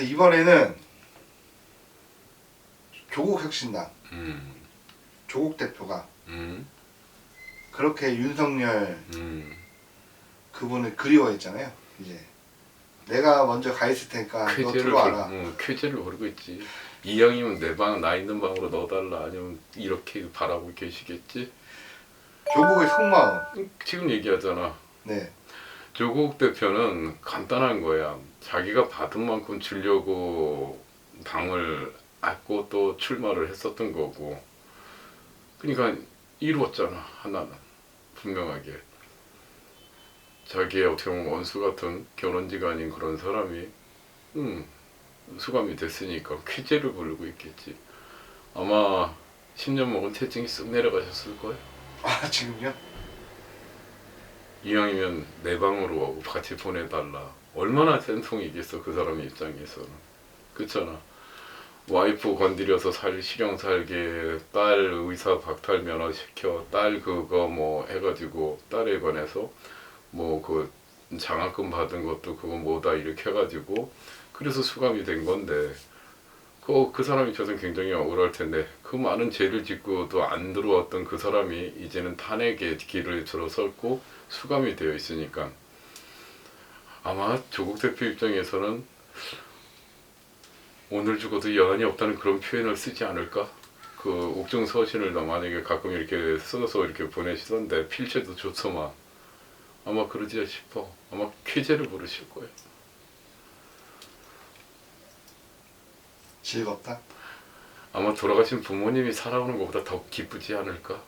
근데 이번에는 조국 혁신당 음, 조국 대표가 음, 그렇게 윤석열 음. 그분을 그리워했잖아요. 이제 내가 먼저 가 있을 테니까 너 들어와라. 모르, 응, 쾌재를 모르고 있지. 이왕이면 내 방 나 있는 방으로 넣어달라 아니면 이렇게 바라고 계시겠지. 조국의 속마음. 지금 얘기하잖아. 네. 조국 대표는 간단한 거야. 자기가 받은 만큼 주려고 당을 안고 또 출마를 했었던 거고. 그러니까 이루었잖아 하나는 분명하게. 자기의 어떻게 보면 원수 같은 결혼지가 아닌 그런 사람이 음, 수감이 됐으니까 쾌재를 부르고 있겠지. 아마 10년 먹은 태증이 쓱 내려가셨을 거야. 아 지금요? 이왕이면 내 방으로 같이 보내달라. 얼마나 센통이겠어 그 사람 입장에서는. 그렇잖아. 와이프 건드려서 살 실형 살게 딸 의사 박탈 면허 시켜 딸 그거 뭐 해가지고 딸에 관해서 뭐 그 장학금 받은 것도 그거 뭐다 이렇게 해가지고 그래서 수감이 된 건데 그, 그 사람이 저는 굉장히 억울할 텐데 그 많은 죄를 짓고도 안 들어왔던 그 사람이 이제는 탄핵의 길을 들어섰고 수감이 되어 있으니까 아마 조국 대표 입장에서는 오늘 죽어도 여한이 없다는 그런 표현을 쓰지 않을까? 그 옥중 서신을 나 만약에 가끔 이렇게 써서 이렇게 보내시던데 필체도 좋더만 아마 그러지 싶어 아마 쾌재를 부르실 거예요 즐겁다. 아마 돌아가신 부모님이 살아오는 것보다 더 기쁘지 않을까?